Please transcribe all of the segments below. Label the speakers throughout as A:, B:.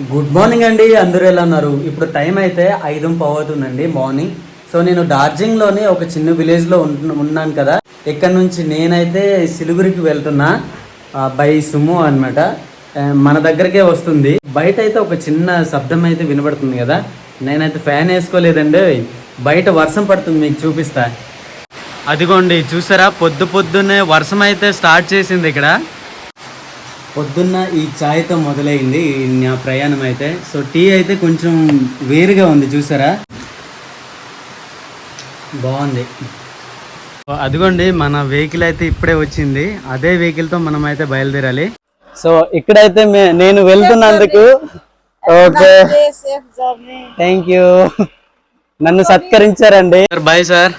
A: Good morning అండి అందరూ ఎలా ఉన్నారు? ఇప్పుడు టైం అయితే ఐదు అవుతుందండి మార్నింగ్ సో నేను డార్జిలింగ్లోని ఒక చిన్న విలేజ్లో ఉన్నాను కదా. ఇక్కడ నుంచి నేనైతే సిలుగురికి వెళ్తున్నా బై సుమో అనమాట మన దగ్గరకే వస్తుంది. బయట అయితే ఒక చిన్న శబ్దం అయితే వినబడుతుంది కదా. నేనైతే ఫ్యాన్ వేసుకోలేదండి. బయట వర్షం పడుతుంది మీకు చూపిస్తా. అదిగోండి చూసారా? పొద్దు పొద్దున్నే వర్షం అయితే స్టార్ట్ చేసింది ఇక్కడ. పొద్దున్న ఈ చాయ్తో మొదలైంది నా ప్రయాణం అయితే సో టీ అయితే కొంచెం వేరుగా ఉంది చూసారా? బాగుంది. అదిగోండి మన వెహికల్ అయితే ఇప్పుడే వచ్చింది. అదే వెహికల్తో మనం అయితే బయలుదేరాలి. సో ఇక్కడైతే నేను వెళ్తున్నందుకు ఓకే. Thank you. నన్ను సత్కరించారండి. Bye sir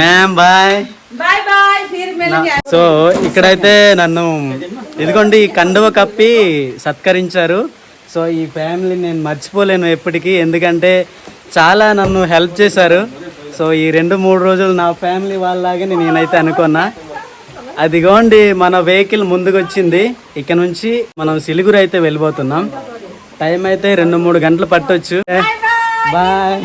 A: ma'am bye so ఇక్కడైతే నన్ను ఇదిగోండి ఈ కండువ కప్పి సత్కరించారు. సో ఈ ఫ్యామిలీ నేను మర్చిపోలేను ఎప్పటికీ ఎందుకంటే చాలా నన్ను హెల్ప్ చేశారు. సో ఈ రెండు మూడు రోజులు నా ఫ్యామిలీ వాళ్ళలాగే నేనైతే అనుకున్నా. అదిగోండి మన వెహికల్ ముందుకు వచ్చింది ఇక్కడ నుంచి మనం సిలిగురు అయితే వెళ్ళిపోతున్నాం. టైం అయితే రెండు మూడు గంటలు పట్టొచ్చు. బాయ్.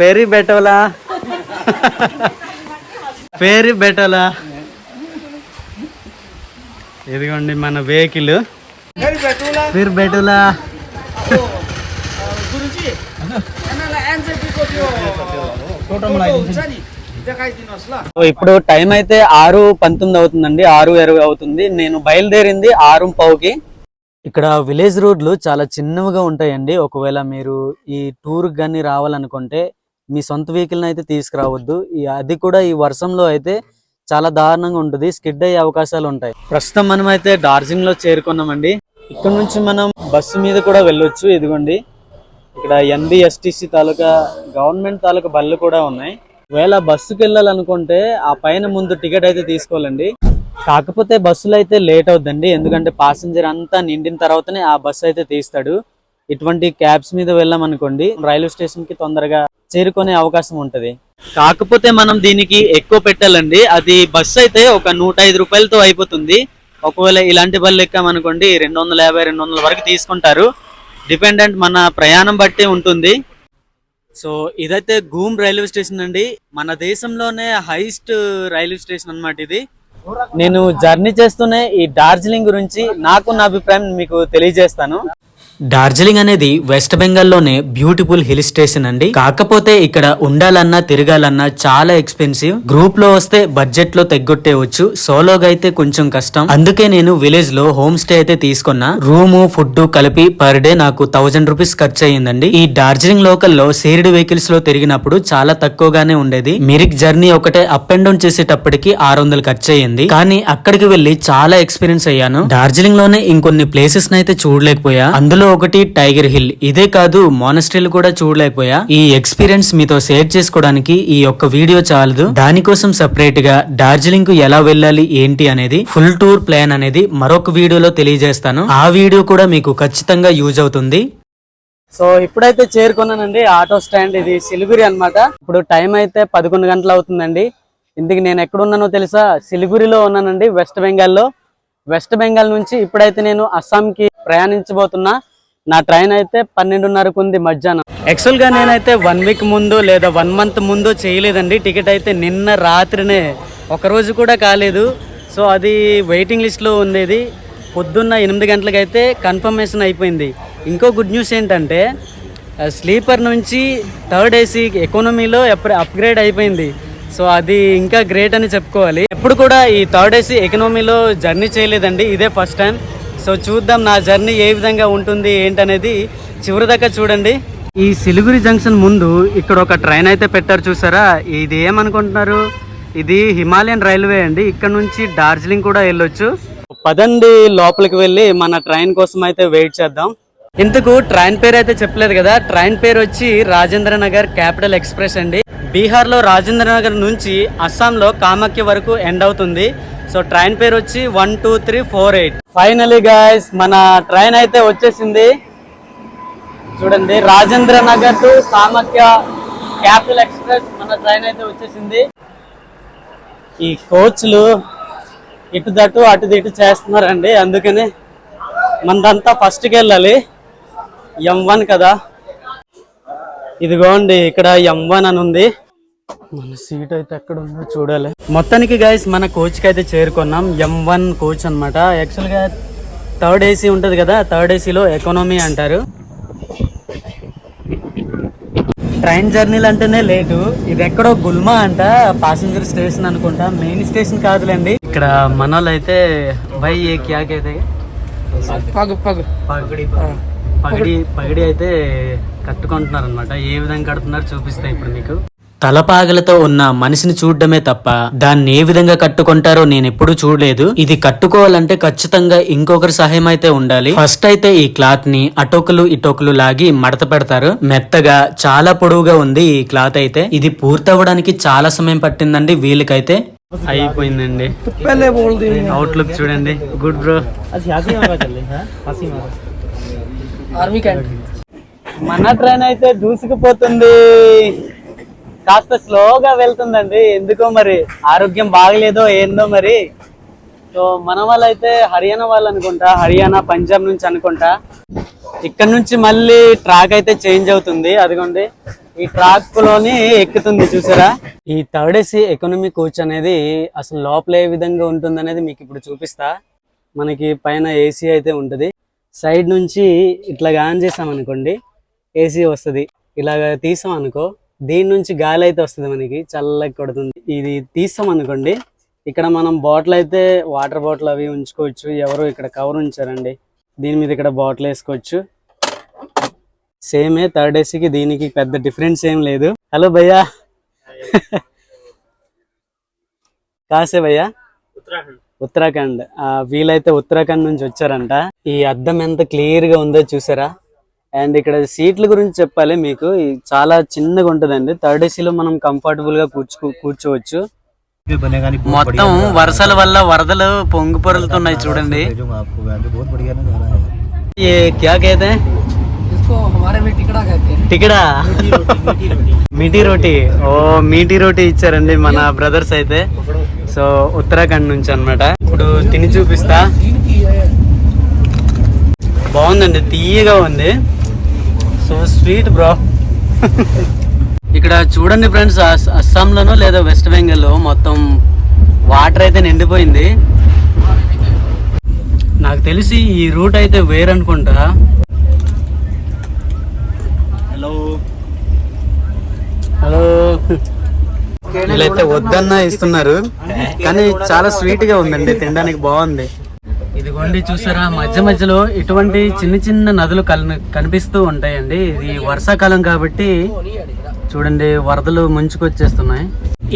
A: పేరీ బెటోలా పేరీ బెటోలా ఇదిగోండి మన వెహికల్. పేరు బెటోలా ఇప్పుడు టైం అయితే ఆరు పంతొమ్మిది అవుతుందండి ఆరు ఇరవై అవుతుంది. నేను బయలుదేరింది ఆరు పావుకి. ఇక్కడ విలేజ్ రోడ్లు చాలా చిన్నవిగా ఉంటాయండి. ఒకవేళ మీరు ఈ టూర్ కానీ రావాలనుకుంటే మీ సొంత వెహికల్ని అయితే తీసుకురావద్దు. అది కూడా ఈ వర్షంలో అయితే చాలా దారుణంగా ఉంటుంది. స్కిడ్ అయ్యే అవకాశాలు ఉంటాయి. ప్రస్తుతం మనం అయితే డార్జిలింగ్లో చేరుకున్నామండి. ఇక్కడ నుంచి మనం బస్సు మీద కూడా వెళ్ళొచ్చు. ఇదిగోండి. ఇక్కడ ఎన్బిఎస్టిసి తాలూకా గవర్నమెంట్ తాలూకా బళ్ళు కూడా ఉన్నాయి. ఒకవేళ బస్సుకి వెళ్ళాలనుకుంటే ఆ పైన ముందు టికెట్ అయితే తీసుకోవాలండి. కాకపోతే బస్సులు అయితే లేట్ అవుద్దండి. ఎందుకంటే పాసింజర్ అంతా నిండిన తర్వాతనే ఆ బస్సు అయితే తీస్తాడు. ఇటువంటి క్యాబ్స్ మీద వెళ్ళామనుకోండి రైల్వే స్టేషన్కి తొందరగా చేరుకునే అవకాశం ఉంటది. కాకపోతే మనం దీనికి ఎక్కువ పెట్టాలండి. అది బస్సు అయితే ఒక నూట ఐదు రూపాయలతో అయిపోతుంది. ఒకవేళ ఇలాంటి బళ్ళు ఎక్కామనుకోండి రెండు వందల యాభై రెండు వందల వరకు తీసుకుంటారు. డిపెండెంట్ మన ప్రయాణం బట్టి ఉంటుంది. సో ఇదైతే గూమ్ రైల్వే స్టేషన్ అండి. మన దేశంలోనే హైయెస్ట్ రైల్వే స్టేషన్ అన్నమాట ఇది. నేను జర్నీ చేస్తూనే ఈ డార్జిలింగ్ గురించి నాకు నా అభిప్రాయం మీకు తెలియజేస్తాను. డార్జిలింగ్ అనేది వెస్ట్ బెంగాల్లోనే బ్యూటిఫుల్ హిల్ స్టేషన్ అండి. కాకపోతే ఇక్కడ ఉండాలన్నా తిరగాలన్నా చాలా ఎక్స్పెన్సివ్. గ్రూప్లో వస్తే బడ్జెట్లో తెగ్గొట్టేవచ్చు. సోలోగా అయితే కొంచెం కష్టం. అందుకే నేను విలేజ్లో హోమ్ స్టే అయితే తీసుకున్నా. రూము ఫుడ్ కలిపి పర్ డే నాకు థౌజండ్ రూపీస్ ఖర్చు అయ్యిందండి ఈ డార్జిలింగ్ లోకల్లో షేర్డ్ వెహికల్స్లో తిరిగినప్పుడు చాలా తక్కువగానే ఉండేది. మిరిక్ జర్నీ ఒకటే అప్ అండ్ డౌన్ చేసేటప్పటికి ఆరు వందలు ఖర్చు అయ్యింది కానీ అక్కడికి వెళ్ళి చాలా ఎక్స్పీరియన్స్ అయ్యాను. డార్జిలింగ్లోనే ఇంకొన్ని ప్లేసెస్ అయితే చూడలేకపోయా. అందులో ఒకటి టైగర్ హిల్. ఇదే కాదు మోనస్ట్రీలు కూడా చూడలేకపోయా? ఈ ఎక్స్పీరియన్స్ మీతో షేర్ చేసుకోవడానికి ఈ యొక్క వీడియో చాలదు. దానికోసం సెపరేట్గా డార్జిలింగ్కు ఎలా వెళ్ళాలి ఏంటి అనేది ఫుల్ టూర్ ప్లాన్ అనేది మరొక వీడియోలో తెలియజేస్తాను. ఆ వీడియో కూడా మీకు ఖచ్చితంగా యూజ్ అవుతుంది. సో ఇప్పుడైతే చేరుకున్నానండి. ఆటో స్టాండ్ ఇది సిలిగురి అన్నమాట. ఇప్పుడు టైం అయితే పదకొండు గంటలు అవుతుందండి. ఇందుకు నేను ఎక్కడున్నానో తెలుసా? సిలిగురిలో ఉన్నానండి వెస్ట్ బెంగాల్లో. వెస్ట్ బెంగాల్ నుంచి ఇప్పుడైతే నేను అస్సాంకి ప్రయాణించబోతున్నా. నా ట్రైన్ అయితే పన్నెండున్నరకు ఉంది మధ్యాహ్నం. యాక్చువల్గా నేనైతే వన్ వీక్ ముందు లేదా వన్ మంత్ ముందు చేయలేదండి. టికెట్ అయితే నిన్న రాత్రినే ఒక రోజు కూడా కాలేదు. సో అది వెయిటింగ్ లిస్ట్లో ఉండేది. పొద్దున్న ఎనిమిది గంటలకైతే కన్ఫర్మేషన్ అయిపోయింది. ఇంకో గుడ్ న్యూస్ ఏంటంటే స్లీపర్ నుంచి థర్డ్ ఏసీ ఎకానమీలో ఎప్పుడు అప్గ్రేడ్ అయిపోయింది. సో అది ఇంకా గ్రేట్ అని చెప్పుకోవాలి. ఎప్పుడు కూడా ఈ థర్డ్ ఏసీ ఎకనామీలో జర్నీ చేయలేదండి. ఇదే ఫస్ట్ టైం సో చూద్దాం నా జర్నీ ఏ విధంగా ఉంటుంది ఏంటనేది చివరి దాకా చూడండి. ఈ సిలిగురి జంక్షన్ ముందు ఇక్కడ ఒక ట్రైన్ అయితే పెట్టారు చూసారా? ఇది ఏమనుకుంటున్నారు? ఇది హిమాలయన్ రైల్వే అండి. ఇక్కడ నుంచి డార్జిలింగ్ కూడా వెళ్ళొచ్చు. పదండి లోపలికి వెళ్ళి మన ట్రైన్ కోసం అయితే వెయిట్ చేద్దాం. ఇందుకు ట్రైన్ పేరు అయితే చెప్పలేదు కదా. ట్రైన్ పేరు వచ్చి రాజేంద్ర నగర్ క్యాపిటల్ ఎక్స్ప్రెస్ అండి. బీహార్లో రాజేంద్ర నగర్ నుంచి అస్సాంలో కామాఖ్య వరకు ఎండ్ అవుతుంది. సో ట్రైన్ పేరు వచ్చి one two three four eight. Finally guys మన ట్రైన్ అయితే వచ్చేసింది. చూడండి రాజేంద్ర నగర్ టు సామర్థ్య క్యాపిటల్ ఎక్స్ప్రెస్ మన ట్రైన్ అయితే వచ్చేసింది. ఈ కోచ్లు ఇటు దటు అటు దిటు చేస్తున్నారండి. అందుకని మనదంతా ఫస్ట్కి వెళ్ళాలి. ఎం వన్ కదా. ఇదిగోండి ఇక్కడ ఎం వన్ అని ఉంది. మన సీట్ అయితే ఎక్కడ ఉందో చూడాలి. మొత్తానికి గైస్ మన కోచ్కి అయితే చేరుకున్నాం. ఎం వన్ కోచ్ అనమాట యాక్చువల్గా థర్డ్ ఏసీ ఉంటుంది కదా థర్డ్ ఏసీలో ఎకానమీ అంటారు. ట్రైన్ జర్నీలు అంటేనే లేటు ఇది ఎక్కడో గుల్మా అంట ప్యాసింజర్ స్టేషన్ అనుకుంటా. మెయిన్ స్టేషన్ కాదులేండి. ఇక్కడ మన వాళ్ళు అయితే బై ఏ క్యాకైతే
B: పగు పగు.
A: పగడి పగడి పగడి. అయితే కట్టుకుంటున్నారు అనమాట ఏ విధంగా కడుతున్నారు చూపిస్తా ఇప్పుడు మీకు. తలపాగలతో ఉన్న మనిషిని చూడడమే తప్ప దాన్ని ఏ విధంగా కట్టుకుంటారో నేను ఎప్పుడు చూడలేదు. ఇది కట్టుకోవాలంటే ఖచ్చితంగా ఇంకొకరి సహాయం అయితే ఉండాలి. ఫస్ట్ అయితే ఈ క్లాత్ని అటోకులు ఇటోకులు లాగి మడత పెడతారు. మెత్తగా చాలా పొడవుగా ఉంది ఈ క్లాత్ అయితే. ఇది పూర్తవడానికి చాలా సమయం పట్టిందండి వీళ్ళకైతే. అయిపోయిందండి. అవుట్లుక్ చూడండి. గుడ్ బ్రో మన ట్రైన్ అయితే దూసుకుపోతుంది. కాస్త స్లోగా వెళ్తుందండి. ఎందుకో మరి ఆరోగ్యం బాగలేదో ఏందో మరి. సో మన వాళ్ళైతే హర్యానా వాళ్ళు అనుకుంటా హర్యానా పంజాబ్ నుంచి అనుకుంటా. ఇక్కడ నుంచి మళ్ళీ ట్రాక్ అయితే చేంజ్ అవుతుంది. అదిగోండి ఈ ట్రాక్లోని ఎక్కుతుంది చూసారా? ఈ థర్డ్ ఏసీ ఎకనమీ కోచ్ అనేది అసలు లోపల ఏ విధంగా ఉంటుంది అనేది మీకు ఇప్పుడు చూపిస్తా. మనకి పైన ఏసీ అయితే ఉంటుంది. సైడ్ నుంచి ఇట్లా ఆన్ చేసాం అనుకోండి ఏసీ వస్తుంది. ఇలాగ తీసాం అనుకో దీని నుంచి గాలి అయితే వస్తుంది మనకి? చల్లగా కొడుతుంది. ఇది తీసాం అనుకోండి. ఇక్కడ మనం బాటిల్ అయితే వాటర్ బాటిల్ అవి ఉంచుకోవచ్చు. ఎవరు ఇక్కడ కవర్ ఉంచారండి. దీని మీద ఇక్కడ బాటిల్ వేసుకోవచ్చు. సేమే థర్డ్ ఏసీకి దీనికి పెద్ద డిఫరెన్స్ ఏం లేదు. హలో భయ్యా. కాసే భయ్యా? ఉత్తరాఖండ్. వీలైతే ఉత్తరాఖండ్ నుంచి వచ్చారంట. ఈ అద్దం ఎంత క్లియర్గా ఉందో చూసారా? అండ్ ఇక్కడ సీట్ల గురించి చెప్పాలి మీకు. చాలా చిన్నగా ఉంటుందండి. థర్డ్ ఏసీలో మనం కంఫర్టబుల్గా కూర్చో కూర్చోవచ్చు. మొత్తం వర్షాల వల్ల వరదలు పొంగు పొరలుతున్నాయి చూడండి. క్యా మీటి రోటీ ఓ మీటి రోటీ ఇచ్చారండి మన బ్రదర్స్ అయితే. సో ఉత్తరాఖండ్ నుంచి అనమాట ఇప్పుడు తిని చూపిస్తా. బాగుందండి తీయగా ఉంది. Sweet bro. ఇక్కడ చూడండి ఫ్రెండ్స్ అస్సాంలోనో లేదా వెస్ట్ బెంగాల్లో మొత్తం వాటర్ అయితే నిండిపోయింది. నాకు తెలిసి ఈ రూట్ అయితే వేరనుకుంటా హలో. హలో. వీళ్ళైతే వద్దన్నా ఇస్తున్నారు. కానీ చాలా స్వీట్గా ఉందండి తినడానికి బాగుంది. ఇదిగోండి చూసారా? మధ్య మధ్యలో ఇటువంటి చిన్న చిన్న నదులు కల్- కనిపిస్తూ ఉంటాయండి. ఇది వర్షాకాలం కాబట్టి చూడండి వరదలు ముంచుకొచ్చేస్తున్నాయి.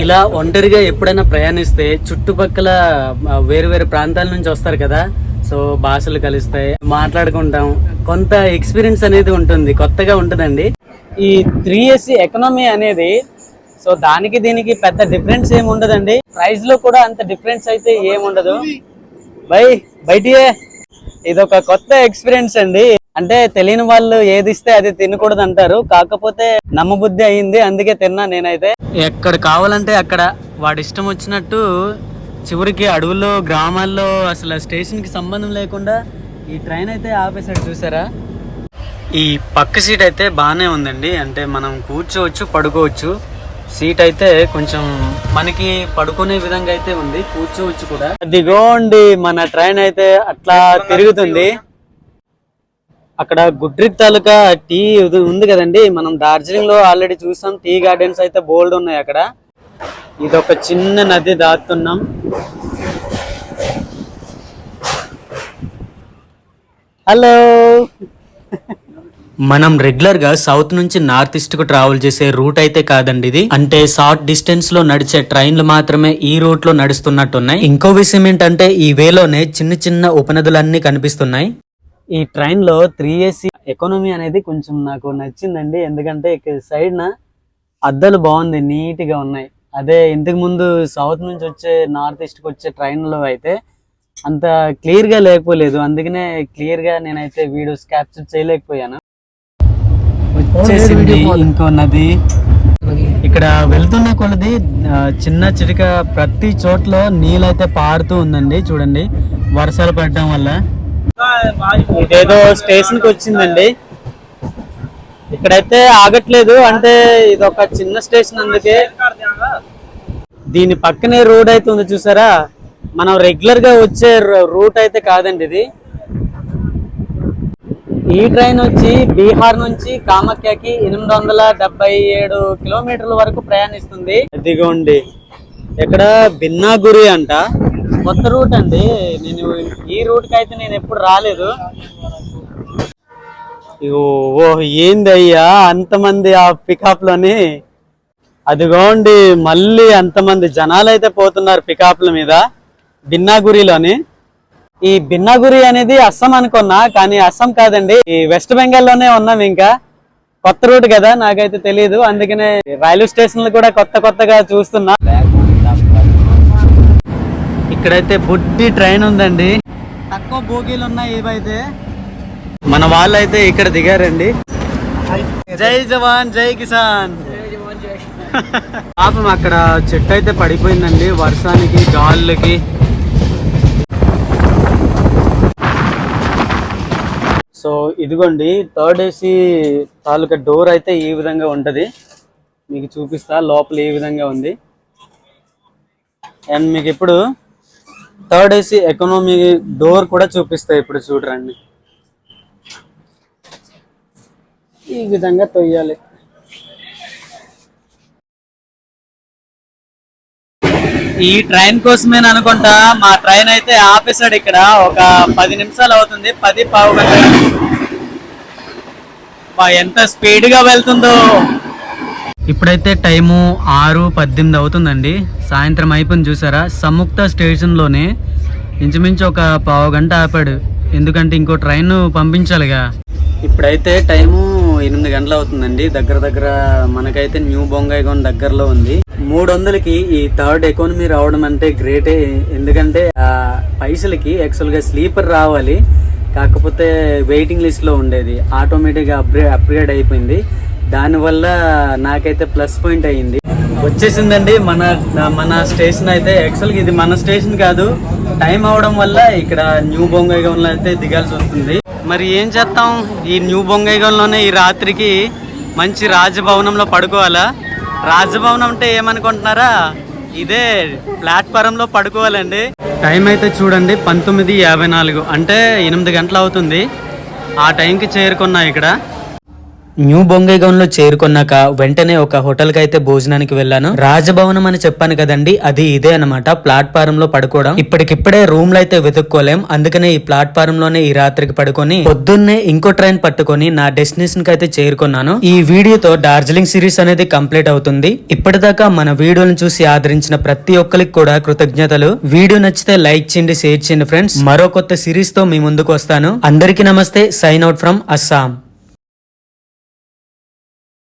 A: ఇలా ఒంటరిగా ఎప్పుడైనా ప్రయాణిస్తే చుట్టుపక్కల వేరు వేరు ప్రాంతాల నుంచి వస్తారు కదా. సో భాషలు కలుస్తాయి మాట్లాడుకుంటాం. కొంత ఎక్స్పీరియన్స్ అనేది ఉంటుంది కొత్తగా ఉంటుందండి. ఈ త్రీ ఎస్సి ఎకనామీ అనేది సో దానికి దీనికి పెద్ద డిఫరెన్స్ ఏమి ఉండదండి ప్రైస్లో కూడా అంత డిఫరెన్స్ అయితే ఏముండదు. బై బయటియే ఇది ఒక కొత్త ఎక్స్పీరియన్స్ అండి. అంటే తెలియని వాళ్ళు ఏది ఇస్తే అది తినకూడదు అంటారు కాకపోతే నమ్మబుద్ధి అయింది అందుకే తిన్నా నేనైతే. ఎక్కడ కావాలంటే అక్కడ వాడి ఇష్టం వచ్చినట్టు చివరికి అడవుల్లో గ్రామాల్లో అసలు స్టేషన్కి సంబంధం లేకుండా ఈ ట్రైన్ అయితే ఆపేసాడు చూసారా? ఈ పక్క సీట్ అయితే బాగానే ఉందండి. అంటే మనం కూర్చోవచ్చు పడుకోవచ్చు. సీట్ అయితే కొంచెం మనకి పడుకునే విధంగా అయితే ఉంది కూర్చోవచ్చు కూడా. దిగోండి మన ట్రైన్ అయితే అట్లా తిరుగుతుంది. అక్కడ గుడ్రిక్ తాలూకా టీ ఉంది కదండి మనం డార్జిలింగ్లో ఆల్రెడీ చూసాం టీ గార్డెన్స్ అయితే బోల్డ్ ఉన్నాయి అక్కడ. ఇది ఒక చిన్న నది దాటుతున్నాం. హలో. మనం రెగ్యులర్గా సౌత్ నుంచి నార్త్ ఈస్ట్కు ట్రావెల్ చేసే రూట్ అయితే కాదండి ఇది. అంటే షార్ట్ డిస్టెన్స్లో నడిచే ట్రైన్లు మాత్రమే ఈ రూట్లో నడుస్తున్నట్టున్నాయి. ఇంకో విషయం ఏంటంటే ఈ వేలోనే చిన్న చిన్న ఉపనదులన్నీ కనిపిస్తున్నాయి. ఈ ట్రైన్లో త్రీ ఏసీ ఎకానమీ అనేది కొంచెం నాకు నచ్చిందండి. ఎందుకంటే సైడ్ నా అద్దాలు బాగుంది నీట్గా ఉన్నాయి. అదే ఇంతకు ముందు సౌత్ నుంచి వచ్చే నార్త్ ఈస్ట్కి వచ్చే ట్రైన్లో అయితే అంత క్లియర్గా లేకపోలేదు. అందుకనే క్లియర్గా నేనైతే వీడియోస్ క్యాప్చర్ చేయలేకపోయాను. వచ్చేసింది. ఇంకో నది. ఇక్కడ వెళ్తున్న కొలది చిన్న చిటిక ప్రతి చోట్ల నీళ్ళైతే పారుతూ ఉందండి చూడండి. వర్షాలు పడడం వల్ల. ఇదేదో స్టేషన్కి వచ్చిందండి. ఇక్కడైతే ఆగట్లేదు అంటే ఇది ఒక చిన్న స్టేషన్ అందుకే. దీని పక్కనే రోడ్ అయితే ఉంది చూసారా? మనం రెగ్యులర్గా వచ్చే రూట్ అయితే కాదండి ఇది. ఈ ట్రైన్ వచ్చి బీహార్ నుంచి కామాఖ్యకి ఎనిమిది వందల డెబ్బై ఏడు కిలోమీటర్ల వరకు ప్రయాణిస్తుంది. ఇదిగోండి ఇక్కడ బిన్నాగురి అంట. కొత్త రూట్ అండి. నేను ఈ రూట్కి అయితే నేను ఎప్పుడు రాలేదు. ఓ ఏందయ్యా అంతమంది ఆ పికప్లోని అదిగోండి మళ్ళీ అంతమంది జనాలు అయితే పోతున్నారు పికప్ల మీద బిన్నాగురిలోని. ఈ బిన్నాగురి అనేది అస్సాం అనుకున్నా కానీ అస్సాం కాదండి. ఈ వెస్ట్ బెంగాల్లోనే ఉన్నాం ఇంకా. కొత్త రూట్ కదా నాకైతే తెలియదు అందుకనే రైల్వే స్టేషన్లు కూడా కొత్త కొత్తగా చూస్తున్నా. ఇక్కడైతే బుడ్డి ట్రైన్ ఉందండి. తక్కువ బోగీలు ఉన్నాయి ఏవైతే? మన వాళ్ళు అయితే ఇక్కడ దిగారండి. జై జవాన్ జై కిసాన్. పాపం అక్కడ చెట్టు అయితే పడిపోయిందండి. వర్షానికి గాళ్ళకి సో ఇదిగోండి థర్డ్ ఏసీ తాలూకా డోర్ అయితే ఈ విధంగా ఉంటది. మీకు చూపిస్తా లోపల ఈ విధంగా ఉంది. అండ్ మీకు ఇప్పుడు థర్డ్ ఏసీ ఎకనామీ డోర్ కూడా చూపిస్తా ఇప్పుడు చూడరండి ఈ విధంగా తొయ్యాలి. ఈ ట్రైన్ కోసమే అనుకుంటా. మా ట్రైన్ అయితే ఆపేసాడు ఇక్కడ. ఒక పది నిమిషాలు అవుతుంది. పది పావు గంట. ఎంత స్పీడ్గా వెళ్తుందో. ఇప్పుడైతే టైము ఆరు పద్దెనిమిది అవుతుందండి. సాయంత్రం అయిపోయింది చూసారా? సముక్త స్టేషన్లోనే ఇంచుమించు ఒక పావు గంట ఆపాడు. ఎందుకంటే ఇంకో ట్రైన్ పంపించాలిగా. ఇప్పుడైతే టైము ఎనిమిది గంటలు అవుతుందండి. దగ్గర దగ్గర మనకైతే న్యూ బొంగాయిగోన్ దగ్గరలో ఉంది. మూడు వందలకి ఈ థర్డ్ ఎకానమీ రావడం అంటే గ్రేటే. ఎందుకంటే పైసలకి యాక్చువల్గా స్లీపర్ రావాలి. కాకపోతే వెయిటింగ్ లిస్ట్లో ఉండేది. ఆటోమేటిక్గా అప్గ్రేడ్ అప్గ్రేడ్ అయిపోయింది. దానివల్ల నాకైతే ప్లస్ పాయింట్ అయ్యింది వచ్చేసిందండి. మన మన స్టేషన్ అయితే యాక్చువల్గా ఇది మన స్టేషన్ కాదు. టైం అవడం వల్ల ఇక్కడ న్యూ బొంగైగంలో అయితే దిగాల్సి వస్తుంది. మరి ఏం చేస్తాం? ఈ న్యూ బొంగైగౌన్లోనే ఈ రాత్రికి మంచి రాజభవనంలో పడుకోవాలా? రాజభవనం అంటే ఏమనుకుంటున్నారా? ఇదే ప్లాట్ఫారంలో పడుకోవాలండి. టైం అయితే చూడండి పంతొమ్మిది యాభై నాలుగు. అంటే ఎనిమిది గంటలు అవుతుంది. ఆ టైంకి చేరుకున్నా ఇక్కడ. న్యూ బొంగైగౌన్లో చేరుకున్నాక వెంటనే ఒక హోటల్కి అయితే భోజనానికి వెళ్ళాను. రాజభవనం అని చెప్పాను కదండి అది ఇదే అనమాట ప్లాట్ఫారం లో పడుకోవడం. ఇప్పటికిప్పుడే రూమ్లో అయితే వెతుక్కోలేం. అందుకనే ఈ ప్లాట్ఫారం లోనే ఈ రాత్రికి పడుకొని పొద్దున్నే ఇంకో ట్రైన్ పట్టుకొని నా డెస్టినేషన్కి అయితే చేరుకున్నాను. ఈ వీడియోతో డార్జిలింగ్ సిరీస్ అనేది కంప్లీట్ అవుతుంది. ఇప్పటిదాకా మన వీడియోను చూసి ఆదరించిన ప్రతి ఒక్కరికి కూడా కృతజ్ఞతలు. వీడియో నచ్చితే లైక్ చేయండి షేర్ చేయండి ఫ్రెండ్స్. మరో కొత్త సిరీస్తో మీ ముందుకు వస్తాను. అందరికీ నమస్తే. Sign out from Assam.